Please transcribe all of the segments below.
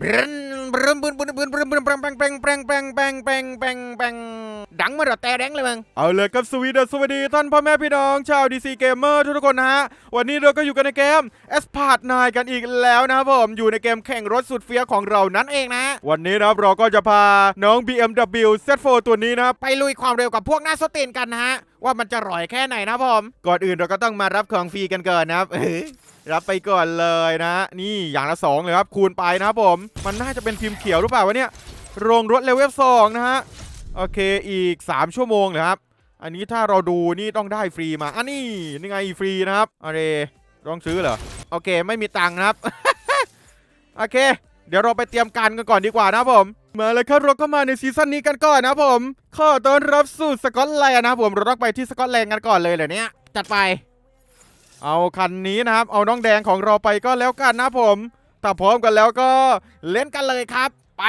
บรึนบรึนบรึนบรึนบรึน ดังมาดอดแต่แดงเลยมึง เอาเลยครับสวีเดอร์สวัสดีท่านพ่อแม่พี่น้องชาวดีซีเกมเมอร์ทุกๆคนนะฮะ วันนี้เราก็อยู่กันในเกม a s p a r t 9กันอีกแล้วนะครับผม อยู่ในเกมแข่งรถสุดเฟี้ยของเรานั่นเองนะ วันนี้นะเราก็จะพาน้อง BMW Z4 ตัวนี้นะไปลุยความเร็วกับพวกหน้าสตีนกันนะฮะ ว่ามันจะร่อยแค่ไหนนะผม ก่อนอื่นเราก็ต้องมารับของฟรีกันก่อนนะครับ รับไปก่อนเลยนะ นี่อย่างละสองเลยครับคูณไปนะผม มันน่าจะเป็นพิมพ์เขียวหรือเปล่าวะเนี่ยโรงรถเลเวลสองนะฮะ โอเคอีก 3 ชั่วโมงเลยครับ อันนี้ถ้าเราดูนี่ต้องได้ฟรีมา อันนี้นี่ไงฟรีนะครับอะไรต้องซื้อเหรอ โอเค ไม่มีตังค์นะครับ โอเค เดี๋ยวเราไปเตรียมการกันก่อนดีกว่านะผม มาเลยครับเราก็มาในซีซั่นนี้กันก่อนนะผมขอต้อนรับสู่สกอตแลนด์นะผม เราต้องไปที่สกอตแลนด์กันก่อนเลยเหรอเนี่ยจัดไป เอาคันนี้นะครับ เอาน้องแดงของเราไปก็แล้วกันนะผม ถ้าพร้อมกันแล้วก็เล่นกันเลยครับ ไป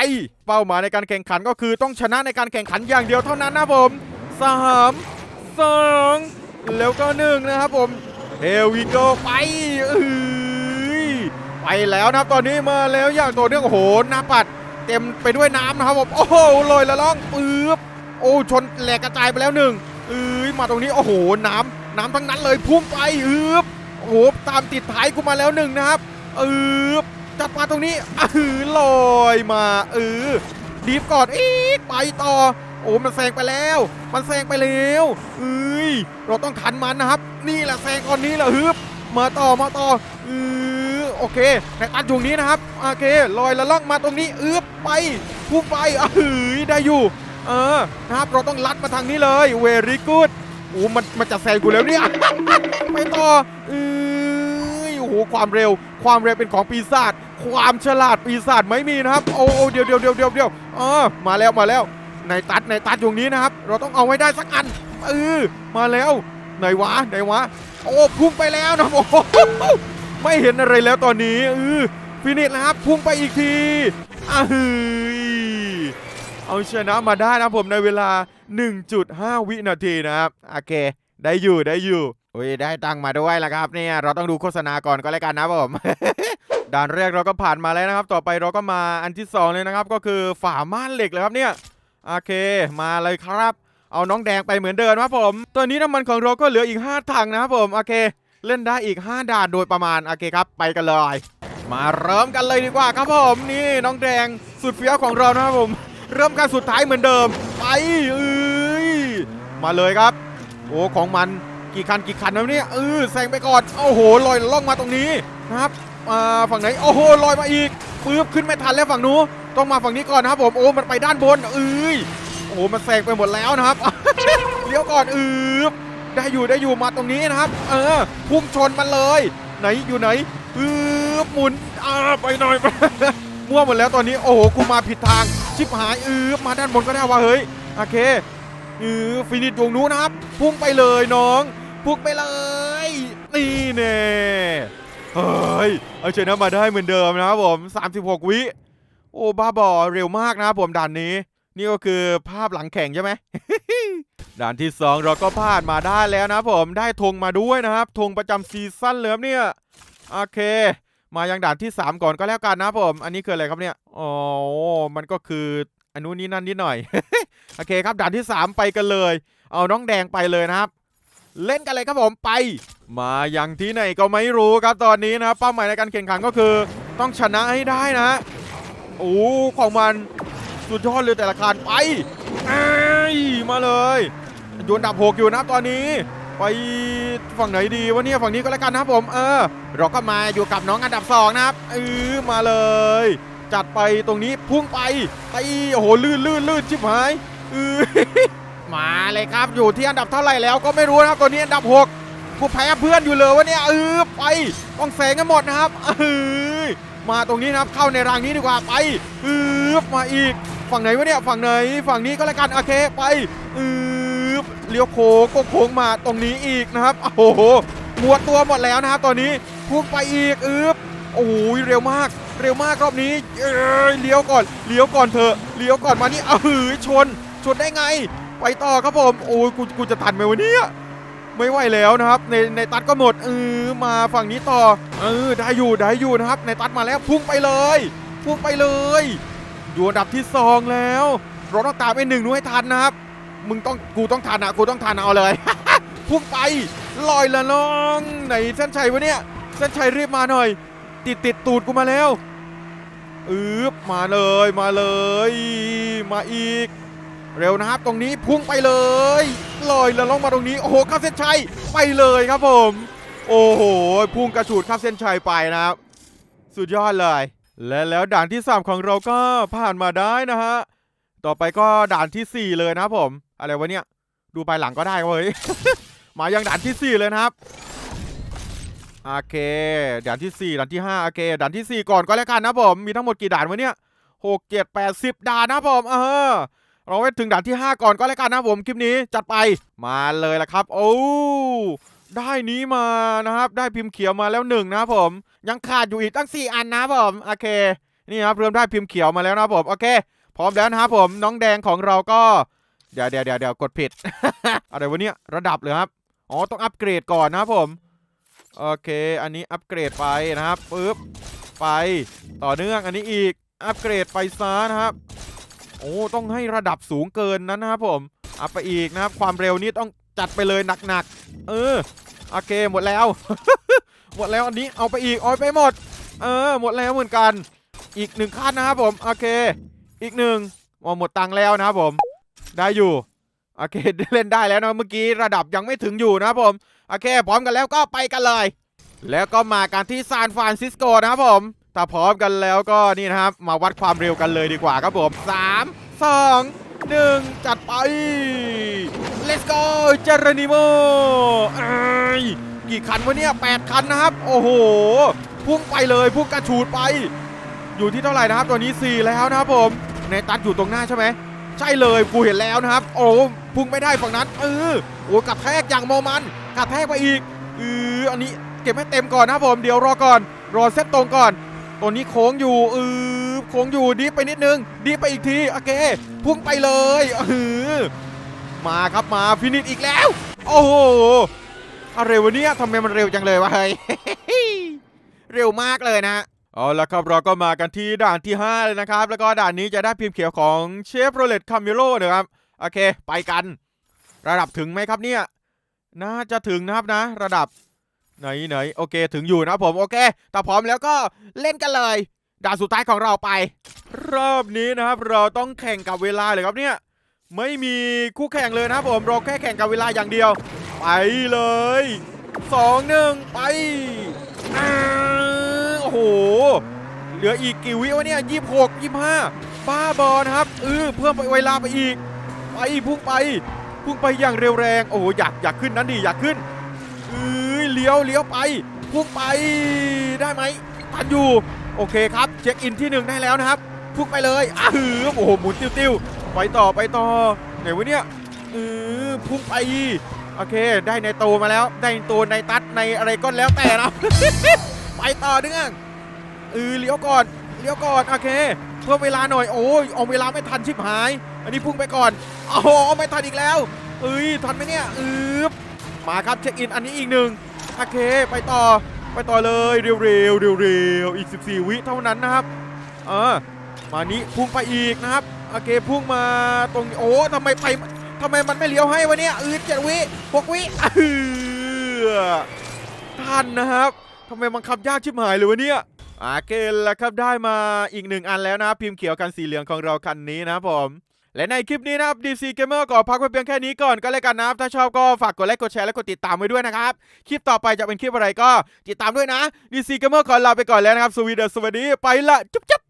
เป้าหมายในการแข่งขันก็คือต้องชนะในการแข่งขันอย่างเดียวเท่านั้นนะผมสามสองแล้วก็หนึ่งนะครับผมเฮวิโกไปเอ้ยไปแล้วนะตอนนี้มาแล้วอย่างตัวเนื่องโอ้โหหน้าปัด เต็มไปด้วยน้ำนะครับผมโอ้โหลอยละล่องปื๊บโอ้ชนแหลกกระจายไปแล้วหนึ่งเอ้ยมาตรงนี้โอ้โหน้ำน้ำทั้งนั้นเลยพุ่งไปอืบโอ้โหตามติดท้ายกูมาแล้วหนึ่งนะครับอืบ จัดมาตรงนี้อือลอยมาเออดีฟก่อนอีกไปต่อ โอ้มันแซงไปแล้ว มันแซงไปแล้วเอ้ยเราต้องทันมันนะครับ นี่แหละแซงก่อนนี้แหละฮึบมาต่อมาต่อเออโอเคในตัดช่วงนี้นะครับโอเคลอยละล่องมาตรงนี้อึบไปพุ่งไปอะเฮ้ยได้อยู่ เออนะครับเราต้องลัดมาทางนี้เลยเวรี่กูดโอ้มันมันจะแซงกูแล้วเนี่ยไปต่อเอ้ยโอ้โหความเร็ว ความเร็วเป็นของปีศาจ ความฉลาดปีศาจไม่มีนะครับ โอ้โอ้เดี๋ยวเดี๋ยวเดี๋ยวเดี๋ยวเดี๋ยวเออมาแล้วมาแล้วในตัดในตัดอยู่นี้นะครับ เราต้องเอาไว้ได้สักอันเออมาแล้วไหนวะไหนวะ โอ้พุ่งไปแล้วนะโอ้ไม่เห็นอะไรแล้วตอนนี้เออฟินิชแล้วครับพุ่งไปอีกทีอ้าเฮ้ยเอาชนะมาได้นะผมในเวลา 1.5 วินาทีนะครับโอเคได้อยู่ได้อยู่โอ้ยได้ตังค์มาด้วยละครับเนี่ยเราต้องดูโฆษณาก่อนก็แล้วกันนะผม ด่านแรกเราก็ผ่านมาแล้วนะครับ ต่อไปเราก็มาอันที่สองเลยนะครับ ก็คือฝาม่านเหล็กเลยครับเนี่ยโอเค มาเลยครับ เอาน้องแดงไปเหมือนเดิมครับผม ตัวนี้น้ำมันของเราก็เหลืออีก 5 ถังนะครับผมโอเค เล่นได้อีก 5 ด่านโดยประมาณโอเคครับ ไปกันเลย มาเริ่มกันเลยดีกว่าครับผมนี่น้องแดงสุดเฟี้ยวของเรานะครับผม เริ่มการสุดท้ายเหมือนเดิม ไปเอ้ยมาเลยครับ โอ้ของมันกี่คันกี่คันแล้วเนี่ยเออแซงไปก่อนโอ้โหลอยล่องมาตรงนี้นะครับ อ่าฝั่งไหน โอ้โหลอยมาอีกปื๊บขึ้นไม่ทันแล้วฝั่งนู้นต้องมาฝั่งนี้ก่อนนะครับผมโอ้มันไปด้านบนเอ้ยโอ้มันแซงไปหมดแล้วนะครับเลี้ยวก่อนอืบได้อยู่ได้อยู่มาตรงนี้นะครับ เออพุ่งชนมันเลย ไหนอยู่ไหนอืบหมุนอ่าไปหน่อยมั่วหมดแล้วตอนนี้โอ้โหกูมาผิดทางชิบหายอืบมาด้านบนก็ได้วะเฮ้ยโอเคอือฟินิชวงนู้นนะครับ พุ่งไปเลยน้อง พุ่งไปเลยนี่แน่ เฮ้ย เอาชนะมาได้เหมือนเดิมนะครับผม 36 วิ โอ้บ้าบอเร็วมากนะครับผมด่านนี้ นี่ก็คือภาพหลังแข่งใช่ไหม ด่านที่ 2 เราก็พลาดมาได้แล้วนะผม ได้ธงมาด้วยนะครับธงประจำซีซั่นเลยครับเนี่ย โอเค มายังด่านที่ 3 ก่อนก็แล้วกันนะผม อันนี้คืออะไรครับเนี่ย อ๋อ มันก็คืออันนู้นนี่นั่นนิดหน่อย โอเคครับด่านที่ 3 ไปกันเลย เอาน้องแดงไปเลยนะครับ เล่นกันเลยครับผมไป มาอย่างที่ไหนก็ไม่รู้ครับตอนนี้นะครับเป้าหมายในการแข่งขันก็คือ ต้องชนะให้ได้นะโอ้ของมันสุดยอดเลยแต่ละคันไปไอมาเลยโยนดับหกอยู่นะตอนนี้ ไปฝั่งไหนดีวะเนี่ยฝั่งนี้ก็แล้วกันนะผมเออเราก็มาอยู่กับน้องอันดับสองนะครับเออมาเลย จัดไปตรงนี้พุ่งไปไปโอ้โหลื่นลื่นลื่นชิบหายเออ มาเลยครับอยู่ที่อันดับเท่าไหร่แล้วก็ไม่รู้นะครับตัวนี้อันดับหกกูแพ้เพื่อนอยู่เลยวะเนี่ยเออไปต้องแซงกันหมดนะครับเออมาตรงนี้นะครับเข้าในรางนี้ดีกว่าไปเออมาอีกฝั่งไหนวะเนี่ยฝั่งไหนฝั่งนี้ก็แล้วกันโอเคไปเออเลี้ยวโค้งก็โค้งมาตรงนี้อีกนะครับโอ้โหหมวดตัวหมดแล้วนะครับตอนนี้พุ่งไปอีกเออโอ้ยเร็วมากเร็วมากรอบนี้เอ้ยเลี้ยวก่อนเลี้ยวก่อนเถอะเลี้ยวก่อนมานี่เออชนชนได้ไง ไปต่อครับผมโอ้ยกูกูจะทันไหมวะเนี่ยไม่ไหวแล้วนะครับ ในในตัดก็หมดเออมาฝั่งนี้ต่อเออได้อยู่ได้อยู่นะครับ ในตัดมาแล้วพุ่งไปเลยพุ่งไปเลย อยู่อันดับที่สองแล้วราต้องตามไอ้หนึ่งนู้นให้ทันนะครับ มึงต้องกูต้องทันนะกูต้องทันเอาเลยพุ่งไปลอยละน้องไหนเส้นชัยวะเนี่ยเส้นชัยรีบมาหน่อย ติดติดตูดกูมาแล้วอืบมาเลยมาเลย มาอีก เร็วนะครับ ตรงนี้พุ่งไปเลยลอยและล่องมาตรงนี้โอ้โหข้าเส้นชัยไปเลยครับผม โอ้โหพุ่งกระฉูดข้าเส้นชัยไปนะครับ สุดยอดเลย และแล้วด่านที่ 3 ของเราก็ผ่านมาได้นะฮะต่อไปก็ด่านทีสี่4 เลยนะครับผม อะไรวะเนี่ย ดูไปหลังก็ได้เว้ยมายังด่านทีสี่4 เลยนะครับโอเคด่านทีสี่4ด่านที่5โอเคด่านทีสี่ 4 ก่อนก็แล้วกันนะผมมีทั้งหมดกี่ด่านวะเนี่ยหกเจ็ดแปดสิบด่านนะผมเออ เราไปถึงด่านที่ 5 ก่อนก็แล้วกันนะผมคลิปนี้จัดไปมาเลยละครับ โอ้ได้นี้มานะครับ ได้พิมพ์เขียวมาแล้วหนึ่งนะผม ยังขาดอยู่อีกตั้ง 4 อันนะผมโอเค นี่ครับเริ่มได้พิมพ์เขียวมาแล้วนะผมโอเค พร้อมแล้วนะครับผมน้องแดงของเราก็ เดี๋ยวเดี๋ยวเดี๋ยวเดี๋ยวกดผิดอะไรวะเนี่ยระดับเลยครับอ๋อต้องอัปเกรดก่อนนะครับผมโอเค อันนี้อัปเกรดไปนะครับปึ๊บไปต่อเนื่องอันนี้อีกอัปเกรดไปซะนะครับ อ้ต้องให้ระดับสูงเกินนั้นนะครับผมอัพไปอีกนะครับความเร็วนี้ต้องจัดไปเลยหนักๆ เออโอเคหมดแล้ว หมดแล้วอันนี้เอาไปอีกเอาไปหมด เออ หมดแล้วเหมือนกัน อีกหนึ่งขั้นนะครับผมโอเค อีกหนึ่งอ๋อหมดตังค์แล้วนะครับผม ได้อยู่โอเคเล่นได้แล้วนะเมื่อกี้ระดับยังไม่ถึงอยู่นะครับผมโอเค พร้อมกันแล้วก็ไปกันเลย แล้วก็มากันที่ซานฟรานซิสโกนะครับผม ถ้าพร้อมกันแล้วก็นี่นะครับ มาวัดความเร็วกันเลยดีกว่าครับผม3 2 1 จัดไป let's go เจรนิโมอ้ยกี่คันวะเนี่ย 8 คันนะครับ โอ้โห พุ่งไปเลยพุ่งกระฉูดไป อยู่ที่เท่าไหร่นะครับตัวนี้ 4 แล้วนะครับผม ในตัดอยู่ตรงหน้าใช่ไหม ใช่เลยกูเห็นแล้วนะครับ โอ้พุ่งไม่ได้ฝั่งนั้นเออโอ้กระแทกอย่างโมมันกระแทกไปอีกเอออันนี้เก็บให้เต็มก่อนนะครับผม เดี๋ยวรอก่อน รอเซตตรงก่อน ตัวนี้โค้งอยู่เออโค้งอยู่ดีไปนิดนึง ดีไปอีกทีโอเคพุ่งไปเลยเออมาครับมาฟินิชอีกแล้ว โอ้โหอะไรวะเนี่ยทำไมมันเร็วจังเลยวะเฮ้ยเร็วมากเลยนะเอาละครับเราก็มากันที่ด่านที่ 5 เลยนะครับ แล้วก็ด่านนี้จะได้พิมพ์เขียวของเชฟโรเลตคามิโลนะครับ โอเค ไปกัน ระดับถึงไหมครับเนี่ย น่าจะถึงนะครับนะ ระดับ ไหนไหนโอเคถึงอยู่นะผมโอเคถ้าพร้อมแล้วก็เล่นกันเลยด่านสุดท้ายของเราไป รอบนี้นะครับ เราต้องแข่งกับเวลาเลยครับเนี่ย ไม่มีคู่แข่งเลยนะครับผมเราแค่แข่งกับเวลาอย่างเดียว ไปเลยสองหนึ่งไปอโอ้โหเหลืออีกกี่วิวะเนี่ยยี่หกยี่ห้าบ้าบอนะครับเออเพิ่มไปเวลาไปอีก ไปพุ่งไป พุ่งไปอย่างเร็วแรง โอ้โหอยากอยากขึ้นนั้นดิอยากขึ้นเอ้ย เลี้ยวเลี้ยวไปพุ่งไปได้ไหมทันอยู่โอเคครับเช็คอินที่หนึ่งได้แล้วนะครับพุ่งไปเลยอ้าหือโอ้โหหมุนติ้วๆไปต่อไปต่อไหนวะเนี่ยเออพุ่งไปโอเค ได้ในโตมาแล้ว ได้ในโตในตัดในอะไรก็แล้วแต่นะไปต่อเนื่องเออเลี้ยวก่อนเลี้ยวก่อนโอเค เพิ่มเวลาหน่อยโอ้ยเอาเวลาไม่ทันชิบหาย อันนี้พุ่งไปก่อนโอ้โหไม่ทันอีกแล้วเอ้ยทันไหมเนี่ยอืบมาครับเช็คอินอันนี้อีกหนึ่ง โอเคไปต่อไปต่อเลยเร็วเร็วเร็วเร็วๆอีก 14 วิเท่านั้นนะครับเออมานี้พุ่งไปอีกนะครับโอเคพุ่งมาตรงโอ้ทำไมไปทำไมมันไม่เลี้ยวให้วะเนี่ยอืดเจ็ดวิหกวิเออทันนะครับทำไมมันขับยากชิบหายเลยวะเนี่ยโอเคแล้วครับได้มาอีกหนึ่งอันแล้วนะพิมพ์เขียวกันสีเหลืองของเราคันนี้นะผม และในคลิปนี้นะครับ DC Gamer ก็พักไว้เพียงแค่นี้ก่อนก็แล้วกันนะครับ ถ้าชอบก็ฝากกดไลค์กดแชร์และกดติดตามไว้ด้วยนะครับ คลิปต่อไปจะเป็นคลิปอะไรก็ติดตามด้วยนะ DC Gamer ขอลาไปก่อนแล้วนะครับสวีเดนสวัสดีไปละจุ๊บจุ๊บ